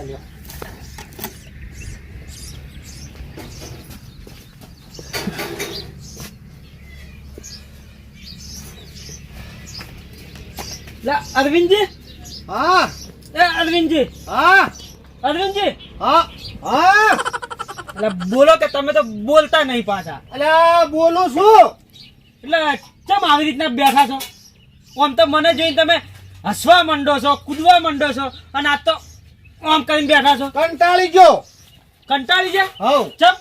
લ્યો લે અરવિંદજી. હા. એ અરવિંદજી. હા. અરવિંદજી. હા. હા. એટલે બોલો કે તમે તો બોલતા નહીં પાછા. અલ્યા બોલો છું. એટલે ચમ આવી રીતના બેઠા છો? આમ તો મને જોઈને તમે હસવા માંડો છો કૂદવા માંડો છો અને આ તો આમ કરીને બેઠા છો? કંટાળી ગયો. કંટાળી જાય હવ ચમ?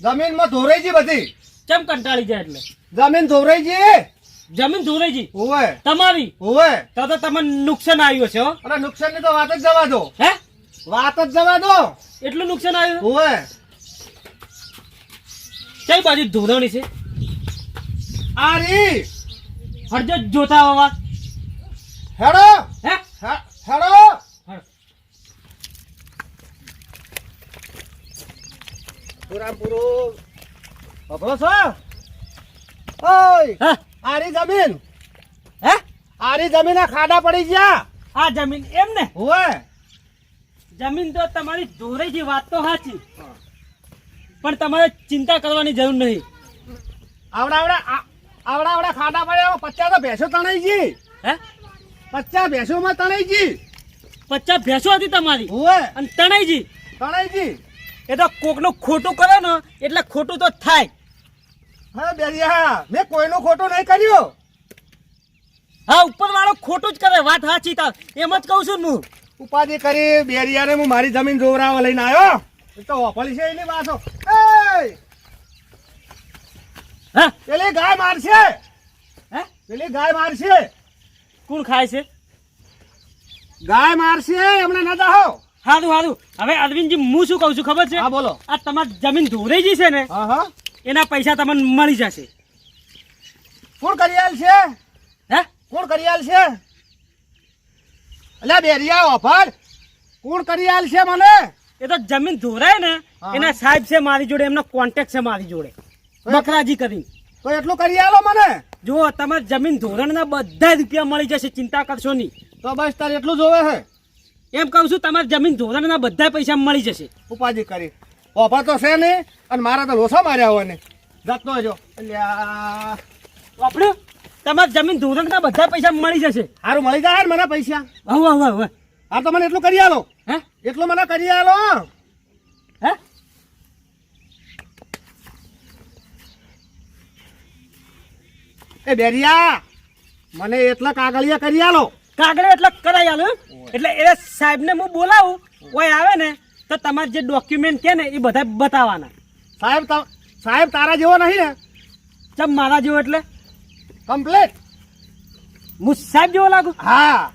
જમીનમાં ધોરાઈ છે બધી. ચમ કંટાળી જાય એટલે? જમીન ધોરાઈ છે જમીન ધોરેજી ઓવે તમારી? ઓવે તો તો તમને નુકસાન આવ્યું છે અરે નુકસાનની તો વાત જ જવા દો. હે? વાત જ જવા દો. એટલું નુકસાન આવ્યું? ઓવે કઈ બાજુ ધોરણી છે? આ રી હરજત જોતા હવા. હેડો. હે- હેડો. હળ. પૂરાપૂરું. અભરો છો? ઓય હા? આરી જમીન. હે? આરી જમીન આ ખાડા પડી ગયા. આ જમીન એમ ને? ઓવે જમીન તો તમારી ધોરેજી વાત તો સાચી. પણ તમારે ચિંતા કરવાની જરૂર નહીં. આવડા આવડા આવડા આવડા ખાડા પડ્યા પચાસ તો ભેંસો તણાઈ ગઈ. હે? પચાસ ભેંસો માં તણાઈ ગઈ. પચાસ ભેંસો હતી તમારી. ઓવે અને તણાઈજી તણાઈ ગઈ. એ તો કોકનું ખોટું કરે ને એટલે ખોટું તો થાય. હા બેરિયા મેં કોઈનું ખોટું નહીં કર્યું. હા ઉપર વાળો ખોટું જ કરે વાત સાચી તાર એમ જ કહું છું હું. ઉપાધિ કરી બેરિયાને હું મારી જમીન જોવરાવા લઈને આવ્યો. એ તો ઓફળી છે એની વાસો! હા? પેલી ગાય મારશે. હે? પેલી ગાય મારશે. કોણ ખાય છે? ગાય મારશે હમણાં ના જાઓ સારું સારું હવે અરવિંદજી હું શું કહું છું ખબર છે? હા બોલો. આ તમારી જમીન ધોરેજી છે ને હા હા. એના પૈસા તમને મળી જશે. કોણ કરિયાલ છે? હે? કોણ કરિયાલ છે? અલ્યા બેરિયા ઓફર. કોણ કરિયાલ છે મને? એ તો જમીન ધોરાય ને એના સાહેબ છે મારી જોડે એમનો કોન્ટેક્ટ છે મારી જોડે. બકરાજી કરી તો એટલું કરી આલો મને. જો તમારે જમીન ધોરણના બધા રૂપિયા મળી જશે ચિંતા કરશો નહીં. તો બસ તારે એટલું જોવે છે એમ કહું છું તમારે જમીન ધોરણના બધા પૈસા મળી જશે. ઉપાધિ કરી. ઓફા તો છે નહીં અને મારા તો લોસા માર્યા હોય ને. જતો જો. આપણે તમારે જમીન ધોરણના બધા પૈસા મળી જશે. સારું મળી જાય ને મને પૈસા. હવે હવે હવે હા તો મને એટલું કરી આલો. હે? એટલું મને કરી આલો. હે? એ બેરિયા મને એટલા કાગળિયા કરી આલો. કાગળિયા એટલે કરાઈ આલો? એટલે એ સાહેબને હું બોલાવું કોઈ આવે ને તો તમારે જે ડોક્યુમેન્ટ કે ને એ બધા બતાવવાના. સાહેબ સાહેબ તારા જેવો નહીં ને? ચમ મારા જેવો એટલે? કમ્પ્લેટ હું સાહેબ જેવો લાગુ? હા.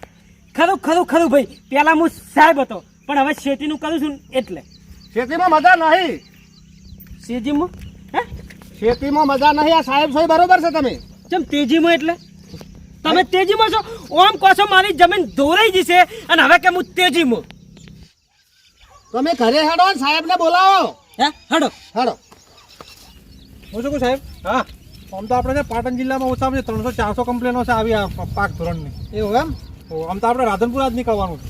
ખરું ખરું ખરું ભાઈ. પેલા હું સાહેબ હતો. પણ હવે શેતીનું કરું છું એટલે. ખેતીમાં મજા નહીં. શેતીમાં? હે? ખેતીમાં મજા નહીં આ સાહેબ સોય બરોબર છે તમે. ચમ તેજીમાં એટલે? તમે તેજીમાં છો. ઓમ કોસો મારી જમીન ધોરાઈ જશે અને હવે કે હું તેજીમાં. તમે ઘરે હેડો ને સાહેબને બોલાવો. હે? હડો. હેડો. હું શું કહું સાહેબ? હા. આમ તો આપણે પાટણ જિલ્લામાં ઓછામાં ઓછી ત્રણસો ચારસો કમ્પ્લેનો છે આવી આ પાક ધોરણની. એવું એમ? તો આમ તો આપણે રાધનપુર જ નીકળવાનું છે.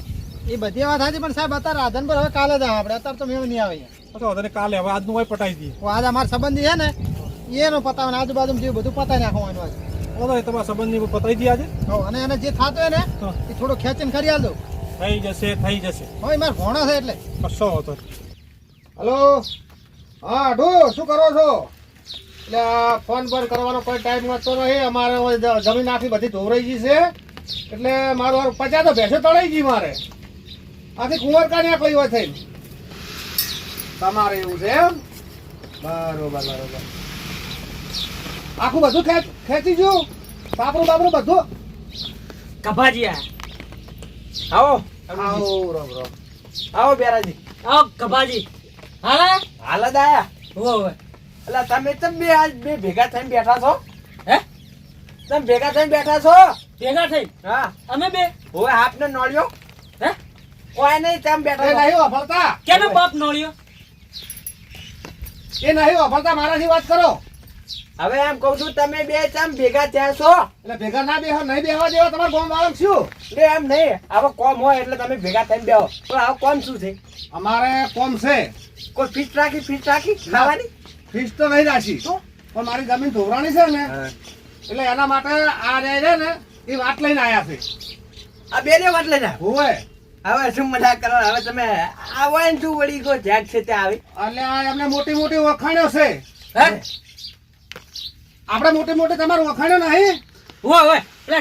એ બધી વાત હતી પણ સાહેબ અત્યારે રાધનપુર હવે કાલે જ આવે. આપણે અત્યારે તો મેં નહીં આવી વધારે કાલે. હવે આજનું હોય પટાઈ દઈએ. આજ અમારા સંબંધી છે ને એનો પતાવવાનું આજુબાજુ જે બધું પતાવી નાખવાનું હોય. બરાબર એ તમારા સંબંધની પતાવી દઈએ આજે? હો, અને એને જે થતું હોય ને એ થોડો ખેંચીને કરી આલજો. થઈ જશે થઈ જશે. હવે મારે ભોણા છે એટલે. કશો હતો હલો? હા ઢો શું કરો છો? એટલે ફોન પર કરવાનો કોઈ ટાઈમ મળતો નહીં અમારે જમીન આખી બધી ધોવરાઈ ગઈ છે. એટલે મારું પચાસ તો ભેંસો તળાઈ ગઈ મારે. આખી કુંવર કાઢ્યા કોઈ હોય થઈ તમારે એવું છે એમ? બરોબર બરોબર. આખું બધું ખેંચી ખેંચી ગયું બાપરું બાપરું બધું. કભાજી આ આવો. આવો રોમ રોમ. આવો બેરાજી. આવો કભાજી. હા હાલત આયા હો એટલે તમે તમે બે આજ બે ભેગા થઈને બેઠા છો? હે? તમે ભેગા થઈને બેઠા છો? ભેગા થઈ? હા. અમે બે? હવે આપને નોળ્યો? હે? કોઈ નહીં તમે બેઠા નહીં વાપરતા. કેનો બાપ નોળ્યો? એ નહીં વાપરતા મારાથી વાત કરો. હવે એમ કહું છું તમે બે ચમ ભેગા થયા છો? એટલે ભેગા ના બેહો નહીં બેહવા દેવો તમારા કોમ વાળો શું? એટલે એમ નહીં હવે કોમ હોય એટલે તમે ભેગા થઈને બેહો. તો હવે કોમ શું છે? અમારે કોમ છે. કોઈ ફીસ રાખી ફીસ રાખી? ખાવાની? ફીસ તો નહીં રાખી. પણ મારી જમીન ધોવરાણી છે ને એટલે એના માટે આ રહે છે ને એ વાત લઈને આવ્યા છે. આ બે ને વાત લઈને હોય હવે. શું મજાક કરો હવે તમે આવો ને શું વળી ગો જેક છે તે આવી? એટલે એમને મોટી મોટી ઓળખાણો છે. હે? આપણે મોટે મોટે તમારે ઓળખાણો નહીં. હોય હોય. એટલે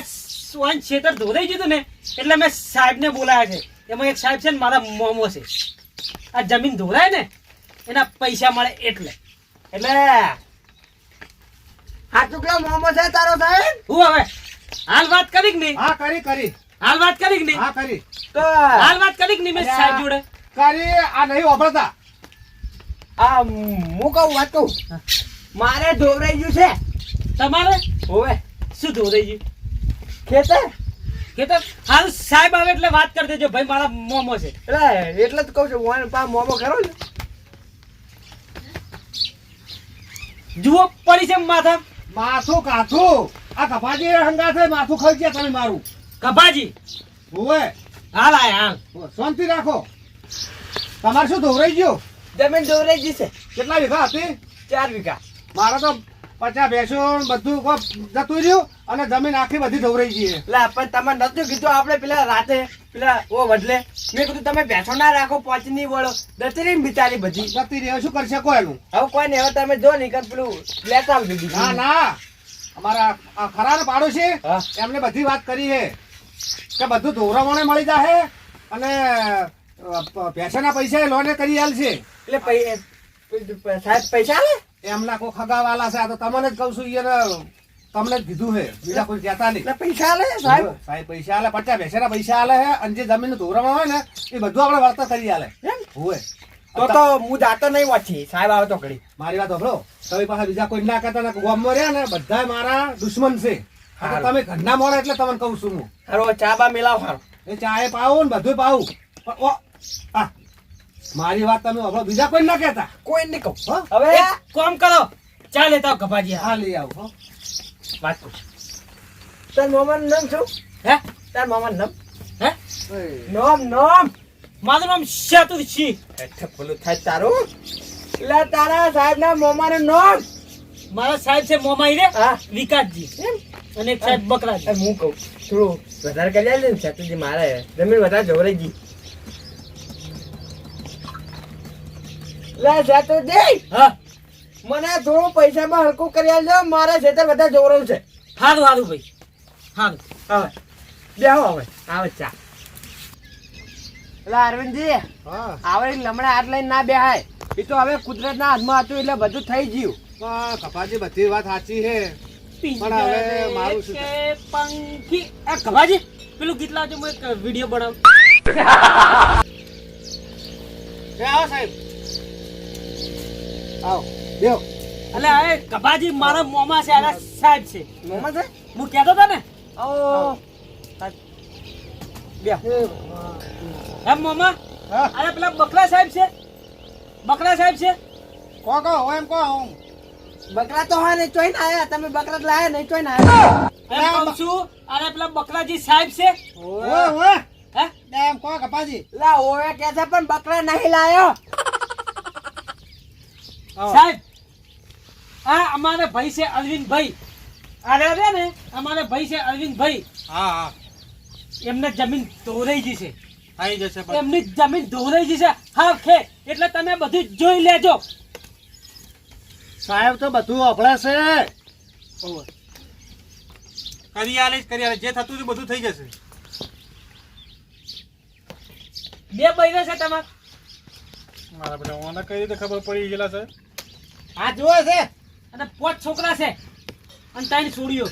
સોન છેતર ધોરાઈ ગયું ને એટલે મેં સાહેબને બોલાયા છે. એમાં એક સાહેબ છે ને મારા મોમો છે. આ જમીન ધોરાય ને એના પૈસા મળે એટલે. એટલે આ ટુકડો મોમો છે તારો સાહેબ? હું હવે હાલ વાત કરી કે નહીં? હા કરી કરી. હાલ વાત કરી કે નહીં? હા કરી. તો હાલ વાત કરી કે નહીં મેં સાહેબ જોડે? કરી આ નહીં વાપરતા. આ હું કહું વાત કહું. મારે ધોરાઈ ગયું છે. તમારે? હોવે. શું ધોરાઈ ગયું? ખેતર? કે હાલ સાહેબ આવે એટલે વાત કરી દેજો. ભાઈ મારા મોમો છે. એટલે એટલે જ કહું છું વન પા મોમો ખરો ને? જુઓ પડી છે માથા. માથું કાથું. આ કપાજી હંગા છે માથું ખાઈ ગયા તમે મારું. કપાજી હોવે. હાલ આય હાલ. શાંતિ રાખો. તમારે શું ધોવરાઈ ગયું? જમીન ઢોરાઈ ગઈ છે. કેટલા વીઘા હતી? ચાર વીઘા. મારે તો પચાસ ભેંસો ને બધું જતું રહ્યું અને જમીન આખી બધી ધોવરાઈ ગઈ એટલે પણ તમે નતું કીધું આપણે પેલા રાતે પેલા ઓ બદલે મેં કીધું તમે બેસો ના રાખો પાંચની વળો. જતી રહી બિચારી બધી. જતી રહી શું કરશે કોઈ એનું? હવે કોઈ નહીં હવે તમે જો નહીં પેલું લેતા આવજો. ના ના. અમારા ખરા પાડોશી. એમને બધી વાત કરી છે કે બધું ધોરણોને મળી જાહે અને ભેંસના પૈસા લોને કરી આલ છે એટલે સાહેબ પૈસા લે એમના કોઈ ખગાવાલા છે આ તો તમને જ કહું છું એ તમને જ કીધું છે. બીજા કોઈ કહેતા નહીં. પૈસા લે સાહેબ? સાહેબ પૈસા આલે પચાસ બેસેરા પૈસા આલે છે અને જે જમીન ધોરણ હોય ને એ બધું આપણે વાર્તા કરી આલે. એમ? હોય તો તો હું જાતો નહીં વાંચી સાહેબ આવે તો ઘડી. મારી વાત સાંભળો. તમે પાસે બીજા કોઈ ના કહેતા ને ગામમાં રહ્યા ને બધા મારા દુશ્મન છે. તમે ઘરના મોડા એટલે તમને કહું છું હું. હારો ચા બા મિલાવ હારો. એ ચાય પાવું ને બધું પાવું પણ ઓ આ મારી વાત તમે હવે બીજા કોઈ ના કહેતા? કોઈ નહીં કહું? હવે કોમ કરો ચા લેતા કપાજી હા લઈ આવો હો. વાત કરું તાર મામાનું નામ શું? હે? તાર મામાનું નામ? હે? નામ નામ. મારું નામ શાતુરસિંહ એટલે પેલું થાય તારું. એટલે તારા સાહેબ ના મામાનું નામ. મારા સાહેબ છે મોમાઈ રે હા. વિકાસજી. અને સાહેબ બકરાજી. હું કહું થોડું વધારે કરી આલે ને શેતુરજી મારે જમીન વધારે જોરાઈ લે દે. હા? મને થોડું પૈસામાં હલકો કરી આલજો મારે ખેતર બધા જોરો છે. સારું સારું ભાઈ. સારું હવે બેહો હવે. આવે ચા. એટલે અરવિંદજી હા. આવે લમણા હાથ લઈને ના બેહાય. એ તો હવે કુદરતના હાથમાં હતું એટલે બધું થઈ ગયું. કપાજી બધી વાત સાચી છે. પણ હવે મારું શું પંખી. એ કપાજી પેલું ગીત લાવજો હું એક વીડિયો બનાવું. આવો સાહેબ. આવો. બેહો. એટલે હવે કપાજી મારા મોમાં છે આના સાહેબ છે. મોમાં છે? હું કહેતો હતો ને? ઓ બે એમ મોમાં? હા. અરે પેલા બકરા સાહેબ છે. બકરા સાહેબ છે. કો કહો હું એમ કહો હું. બકરા તો હા નહીં ચોઈ આયા. તમે બકરા લાયા નહીં ચોઈ આયા. એમ કહું છું અરે પેલા બકરાજી સાહેબ છે. ઓય ઓય હે? એમ કહો કપાજી. લા ઓએ કે છે પણ બકરા નહીં લાયો. સાહેબ આ અમારે ભાઈ છે અરવિંદભાઈ. અરે અરે ને અમારે ભાઈ છે અરવિંદભાઈ. હા હા. એમને જમીન ધોરાઈ ગઈ છે. થઈ જશે એમની જમીન ધોરાઈ ગઈ છે. હા ખે એટલે તમે બધું જોઈ લેજો. સાહેબ તો બધું અભળાશે છે. કરી આલે કરી આલે જે થતું હતું બધું થઈ જશે. બે બૈરા છે તમારે. મારા બેટા ઓને કઈ રીતે ખબર પડી ગયેલા છે? આ જુએ છે અને પોત છોકરા છે અને ત્રણ છોડ્યો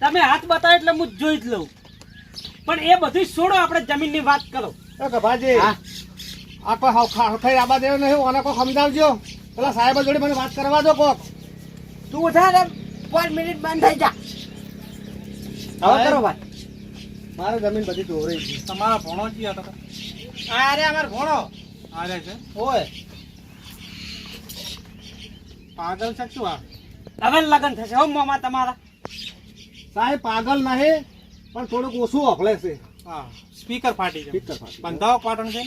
તમે હાથ બતાવો એટલે હું જોઈ જ લઉં. પણ એ બધું છોડો આપણે જમીનની વાત કરો. એ કપાજી આ કોઈ હાવ- ખા- ખાઈ આબા દેવ નહીં ઓને કોઈ સમજાવજો. પેલા સાહેબ જોડે મને વાત કરવા દો કોક. તું ઉઠા ને પાંચ મિનિટ બંધ થઈ જા. હવે કરો વાત. મારે જમીન બધી દોરી છે તમારા ભણો ક્યાં હતા? આ રે અમાર ભણો. આ છે? ઓય. પાગલ છે શું આ? હવે લગ્ન થશે હો મોમાં તમારા. સાહેબ પાગલ નહીં પણ થોડુંક ઓછું અફળે છે. હા સ્પીકર ફાટી છે ઠીક છે બંધાવો પાટણ છે?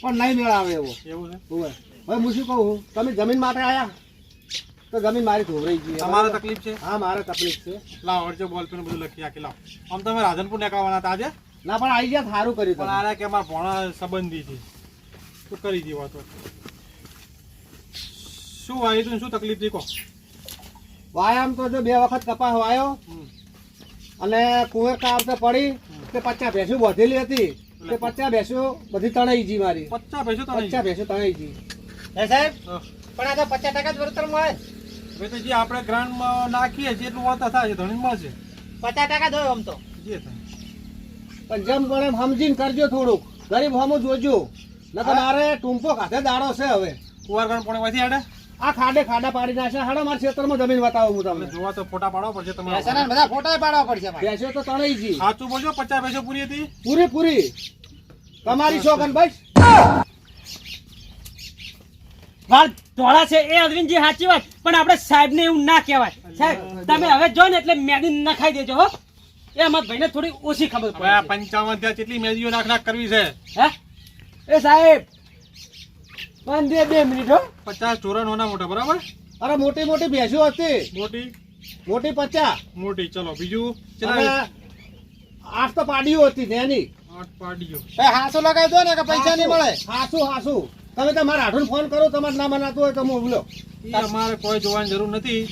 પણ નહીં મેળ આવે એવો. એવું છે? હોવે. હવે હું શું કહું? તમે જમીન માટે આયા? તો જમીન મારી ધોવરાઈ ગઈ. તમારે તકલીફ છે? હા મારે તકલીફ છે. લાવ અડજો બોલ પેન બધું લખી આખી લાવ. આમ તમે રાધનપુર નીકળવાના હતા આજે? ના પણ આવી ગયા સારું કર્યું પણ આ કે અમારા ભોણા સંબંધી છે. તો કરી દીધો વાતો શું વાયું તું શું તકલીફ કહો વાયામ તો જો બે વખત કપાસ વાયો અને કુંવર કાવતે પડી તે પચાસ ભેંસું વધેલી હતી. તે પચાસ ભેંસું બધી તણાઈ ગઈ મારી. પચ્ચા ભેંસું તો નહીં પચાસ ભેંસો તણાઈ ગઈ. સાહેબ? પણ આ તો પચાસ ટકા જ વળતર મળે. હવે તો જે આપણે ગ્રાન્ડમાં નાખીએ છીએ એટલું વળતર થાય છે ધણી મળશે પચાસ ટકા જ હોય આમ તો. જે થાય. પણ જેમ પણ એમ સમજીને કરજો થોડુંક. ગરીબ હમું જોજો. નકર તમારે ટૂંપો ખાતે દાડો છે હવે. કુવારગણ પોણે વાથી આડે આ ખાડે ખાડા પાડી નાખ્યા. હાડા મારા ક્ષેત્રમાં જમીન બતાવું હું તમને. જોવા તો ફોટા પાડવા પડશે તમારે બધા ફોટા પાડવા પડશે ભેંસો તો તણાઈ જી. સાચું બોલજો 50 બેસો પૂરી હતી? પૂરી પૂરી તમારી શોખન ભાઈ. વાળ ધોળા છે એ અરવિંદજી સાચી વાત. પણ આપણે સાહેબ ને એવું ના કહેવાય. સાહેબ તમે હવે જો ને એટલે મેદી નખાઈ દેજો હો. એ અમારા ભાઈને થોડી ઓછી ખબર પડે પંચાવન ત્યાં કેટલી મેદીઓ નાખ નાખ કરવી છે? હે? એ સાહેબ પણ બે બે મિનિટ હો. પચાસ ચોરા નોના મોટા બરાબર? અરે મોટી મોટી ભેંસો હતી. મોટી? મોટી પચાસ. મોટી ચલો બીજું? આઠ તો પાડીઓ હતી તેની આઠ પાડીઓ. હાસુ લગાવી દો ને કે પૈસા નહીં મળે. હાસુ. હાસુ તમે તમારા હાઠું ફોન કરો તમારે ના મનાતું હોય તો મોકલો અમારે કોઈ જોવાની જરૂર નથી.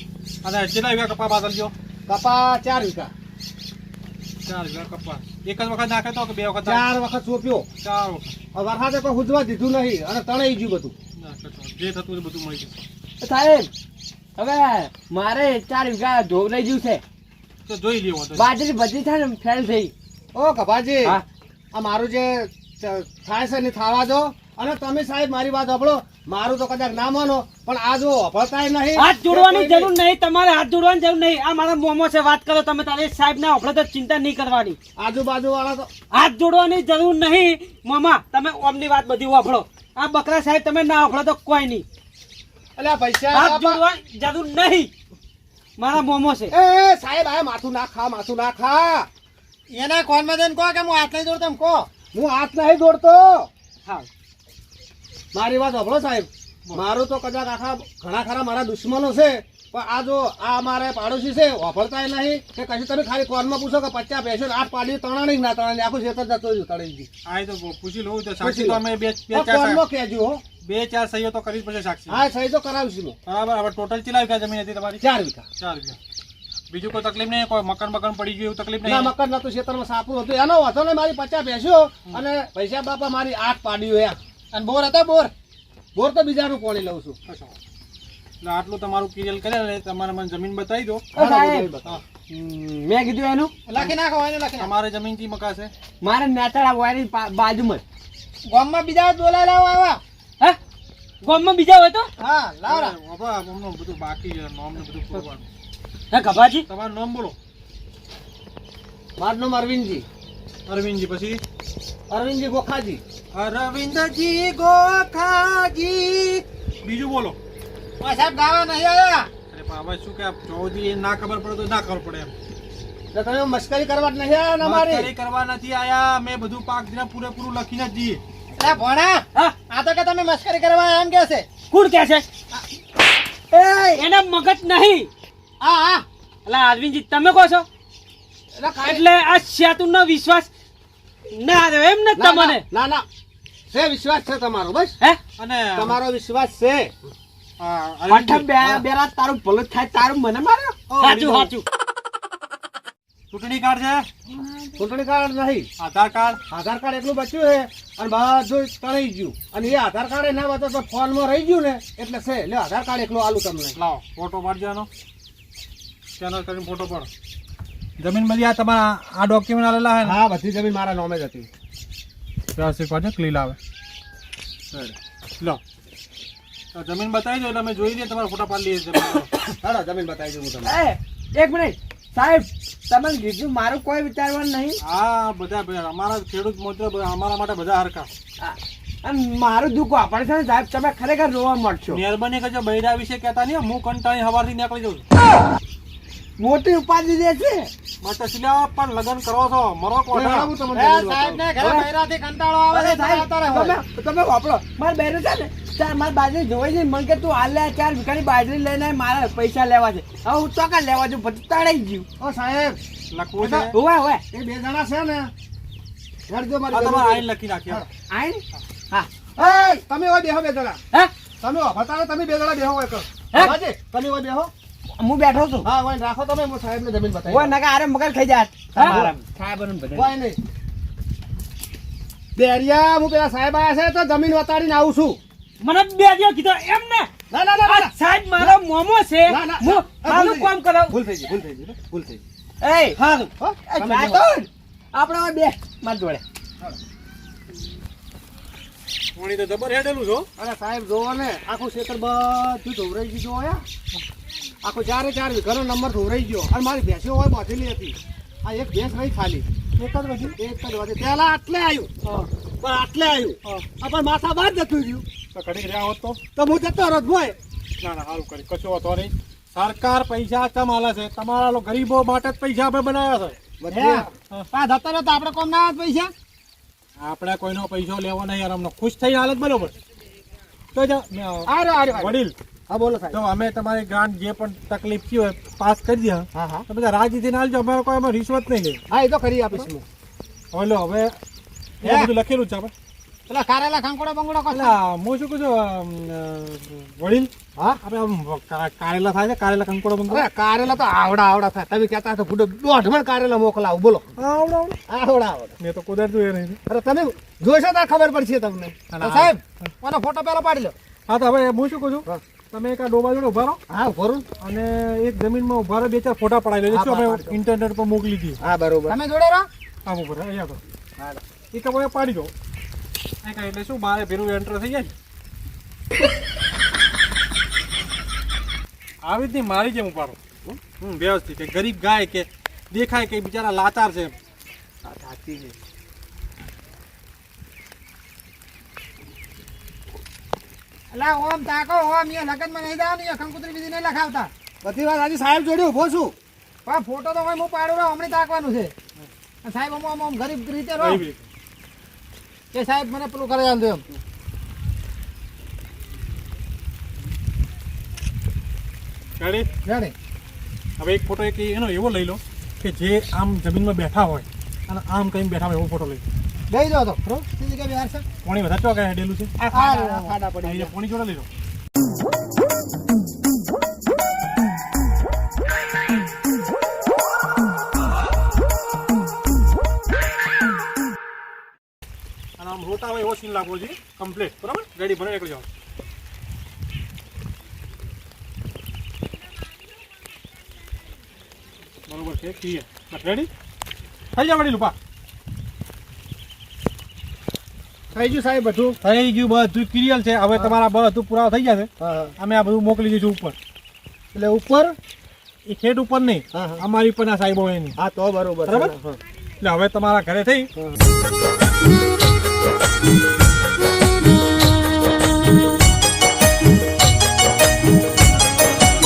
અને કેટલા વીઘા કપા બાદલજો કપા ચાર વીઘા. ચાર વીઘા કપા એક જ વખત નાખે તો કે બે વખત ચાર વખત સોંપ્યો. ચાર વખત. વરસાદે પણ હુજવા દીધું નહીં અને તણાઈ ગયું બધું. જે થતું બધું મળી ગયું સાહેબ હવે મારે ચાર વીઘા લઈ ગયું છે. તો જોઈ લેવો બાજરી બધી થાય ને ફેલ થઈ. ઓ કપાજી આ મારું જે થાય છે ને થાવા દો. અને તમે સાહેબ મારી વાત સાંભળો. મારું તો કદાચ ના માનો પણ આ જો નહીં. હાથ જોડવાની જરૂર નહીં તમારે હાથ જોડવાની જરૂર નહીં. આ મારા મોમો છે વાત કરો તમે તારે. સાહેબ ના આપણે તો ચિંતા નહીં કરવાની. આજુબાજુ વાળા તો હાથ જોડવાની જરૂર નહીં. મામા તમે ઓમની વાત બધી વાપરો. આ બકરા સાહેબ તમે ના વાપરો તો કોઈ નહીં. એટલે પૈસા હાથ જોડવાની જરૂર નહીં. મારા મોમો છે. એ સાહેબ આ માથું ના ખા માથું ના ખા. એના કોનમાં કહો કે હું હાથ નહીં દોડતો એમ કહો. હું હાથ નહીં દોડતો હા. મારી વાત સાંભળો સાહેબ. મારું તો કદાચ આખા ઘણા ખરા મારા દુશ્મનો છે પણ આ જો આ મારા પાડોશી છે વાપરતા નહીં કે કશું તમે ખાલી કોનમાં પૂછો કે પચાસ બેસો આઠ પાડી નહીં ના તણાણી આખું ખેતર જતો રહ્યું તણાઈ આ તો પૂછી લઉં તો સાક્ષી તો અમે બે બે ચાર કોનમાં કહેજો હો. બે ચાર સહીઓ તો કરી જ પડશે સાક્ષી. હા સહી તો કરાવીશું બરાબર હવે ટોટલ ચેલા વીઘા જમીન હતી તમારી? ચાર વીઘા. ચાર વીઘા. બીજું કોઈ તકલીફ નહીં? કોઈ મકાન મકાન પડી ગયું તકલીફ ના નહીં? મકર નતું ખેતરમાં સાપરું હતું. એનો વાંધો નહીં મારી પચાસ બેસ્યો અને પૈસા બાપા મારી આઠ પાડ્યું યા અને બોર હતા બોર? બોર તો બીજાનું કોણી લઉં છું. એટલે આટલું તમારું ક્લિયર કરે તમારે મને જમીન બતાવી દો. મેં કીધું એનું? લખી નાખો એને લખી તમારે જમીનથી મકાશે? મારે નેતાળા વાયરી બાજુમાં ગામમાં બીજા બોલાય લાવો આવા. હે? ગામમાં બીજા હોય તો? હા લાવો બાબા અમનું બધું બાકી છે. નામ ને બધું પૂરવાનું હે ગભાજી તમારું નામ બોલો. મારું નામ અરવિંદજી. અરવિંદજી પછી? અરવિંદજી ગોખાજી. અરવિંદજી ગોખાજી. બીજું બોલો. સાહેબ ગાવા નહીં આયા અરે બાબા શું કે આ ચૌધરી ના ખબર પડે તો ના ખબર પડે એમ. તો તમે મસ્કરી કરવા નહીં આયા અમારી? મસ્કરી કરવા નથી આયા મેં બધું પાક દિના પૂરેપૂરું લખીને જ દઈએ અરે ભણા હા? આ તો કે તમે મસ્કરી કરવા એમ કે છે? કુણ કે છે? એ! એને મગજ નહીં. આ આ એટલે અરવિંદજી તમે કહો છો? એટલે આ સેતુનો વિશ્વાસ ના રહ્યો એમ ના, તમને? ના ના. છે વિશ્વાસ છે તમારો? બસ. હે? અને તમારો વિશ્વાસ છે. પાઠમ બે બે રાત તારું ભલું થાય તારું મને માર્યો સાચું સાચું ચૂંટણી કાર્ડ છે? ચૂંટણી કાર્ડ નહીં. આધાર કાર્ડ. આધાર કાર્ડ એટલું બચ્યું છે અને બધું તળી ગયું. અને એ આધાર કાર્ડ ના બતો તો ફોનમાં રહી ગયું ને એટલે છે. લે આધાર કાર્ડ એટલું આલું તમને. લાવો ફોટો પાડજો એનો સ્કેનર કરીને ફોટો પાડો. જમીન બધી આ તમારા આ ડોક્યુમેન્ટ આલેલા હે હા બધી જમીન મારા નામે જ હતી. વ્યવસ્થિત પાડજો ક્લીન આવે. લો. તો જમીન બતાવી દો એટલે અમે જોઈ લઈએ તમારા ફોટા પાડી લઈએ હા જમીન બતાવી દઉં હું તમને. એ એક મિનિટ. સાહેબ તમે કીધું મારું કોઈ વિચારવાનું નહીં? હા બધા બધા. અમારા ખેડૂત મિત્ર બધા અમારા માટે બધા હરખા. અને મારું દુઃખ આપણે છે ને સાહેબ. તમે ખરેખર રોવા મળશો મહેરબાની કરજો બૈરા વિશે કહેતા નહીં હું કંટાળી હવારથી નીકળી જઉં છું. મોટી ઉપાધિ દે છે. માટે પણ લગ્ન કરો છો. મરો કોઠા હું તમને સાહેબ ને ઘરે બૈરાથી કંટાળો આવે છે સાહેબ, આવતા રહો. તમે તમે વાપરો. મારે બેરો છે ને ચાર મારી બાજરી જોઈ છે મને કે તું હાલ લે ચાર વીઘાની બાજરી લઈને મારે પૈસા લેવા છે. હવે હું તો કાં લેવા છું પછી તળાઈ ગયું. ઓ સાહેબ લખવું છે? હોવે હોવે. એ બે જણા છે ને હેડજો મારી તમે આઈને લખી નાખ્યો આઈન? હા. એ તમે હોય બેહો બે જણા. હે? તમે હો, બતાવો તમે બે જણા બેહો હોય કરો હે? તમે હોય બેહો. હું બેઠો છું. હા ઓય રાખો તમે હું સાહેબને જમીન ઓય બતાવી નકા આરે મગજ ખાઈ જાત? સાહેબ ઓય નહીં. બેરિયા હું પેલા સાહેબ આયા છે તો જમીન વતાડીને આવું છું. મને બે દિવસ કીધો એમ ને? ના ના ના, સાહેબ મારો મોમો છે. હું મારું કામ કરાવ. ભૂલ થઈ ગઈ ભૂલ થઈ ગઈ ભૂલ થઈ ગઈ. એ હો? આપણે બે માર જોડે. પાણી તો જબર હેડેલું છો અરે સાહેબ જોવો ને આખું ક્ષેત્ર બધું ધોવરાઈ ગયું જોયા આખું ચારે ચાર વીઘાનો નંબર ધોવરાઈ ગયો. અને મારી ભેંસીઓ હોય બાંધેલી હતી. આ એક ભેંસ રહી ખાલી. એક જ વધી એક જ વધી. પહેલા આટલે આવ્યું પણ આટલે આવ્યું પણ માથા બાદ જતું રહ્યું. તો ઘડીક રહ્યા હોત તો? તો હું જતો રહો ભોય ના ના સારું કરી. કશો હોતો નહીં. સરકાર પૈસા ચમ આલે છે? તમારા ગરીબો માટે જ પૈસા આપણે બનાવ્યા છે. આ જતા તો આપણે કોમ ના પૈસા. આપણે કોઈનો પૈસો લેવો નહીં યાર અમને ખુશ થઈ હાલત બરોબર. તો જો. વડીલ. હા બોલો સાહેબ. તો અમે તમારી ગ્રાન્ટ જે પણ તકલીફ થઈ હોય પાસ કરી દે હા. હા તો બધા રાજીથી ના આલજો અમારે કોઈ એમાં રિશ્વત નહીં લે હા એ તો કરી આપીશ. હવે લો હવે એ? બધું લખેલું છે આપણે. પેલા કારેલા ખાંકોડા બંગોડા કોણ હું શું કહું છું વડીલ? હા. આપણે આમ કારેલા થાય છે કારેલા કંકોડો બંગોડા? કારેલા તો આવડા આવડા થાય. તમે કહેતા હતા ફૂટો દોઢ મણ કારેલા મોકલાવ. બોલો. આવડો આવડો. આવડા મેં તો કુદરતું એ નહીં. અરે તમે જોશો તો ખબર પડશે તમને. સાહેબ મને ફોટો પેલા પાડી લો. હા તો હવે હું શું કહું છું. તમે એક આ ડોબા જોડે ઊભા રહો. હા ભરું અને એક જમીનમાં ઊભા રહો બે ચાર ફોટા પડાવી લેજો. હા, અમે ઇન્ટરનેટ પર મોકલી દઈએ. હા બરોબર. તમે જોડે રહો. આમ ઉપર અહીંયા તો. એ તો મને પાડી દો. એ કાંઈ એટલે શું મારે ભેરું એન્ટર થઈ જાય? આવી જ નહીં મારી જેમ ઉપાડો હમ વ્યવસ્થિત કે ગરીબ ગાય કે દેખાય કે બિચારા લાચાર છે સાચી છે. અલા ઓમ તાકો ઓમ એ લગનમાં નહીં જવાનું અહીંયા કંકુતરી બીજી નહીં લખાવતા. બધી વાત આજે સાહેબ જોડે ઊભો છું. પણ ફોટો તો હું પાડું રહો હમણાં તાકવાનું છે. સાહેબ અમો આમ ગરીબ રીતે રહો. કે સાહેબ મને પેલું કરે આમ એમ. હવે એક ફોટો એક એનો એવો લઈ લો કે જે આમ જમીનમાં બેઠા હોય અને આમ કઈ બેઠા હોય એવો ફોટો લઈ લો. દઈ દો તો. બરોબર સીધી જગ્યાએ બિહાર છે. પાણી વધારે ચોકા હેડેલું છે. આ ખાડા પડી પાણી જોડે લઈ આમ રોતા હોય એવો સીન લાગવો જોઈએ. કમ્પ્લીટ બરાબર? ગાડી ભરે નીકળી જાઓ. બરોબર છે ક્લિયર બસ રેડી થઈ જાવ વડી લુપા થઈ ગયું સાહેબ બધું? થઈ ગયું બધું ક્લિયર છે. હવે તમારા બધું પુરાવા થઈ જશે. અમે આ બધું મોકલી દઈશું ઉપર. એટલે ઉપર? એ ખેડ ઉપર નહીં. હા પણ આ સાહેબો એની. હા તો બરોબર બરાબર? એટલે હવે તમારા ઘરે થઈ.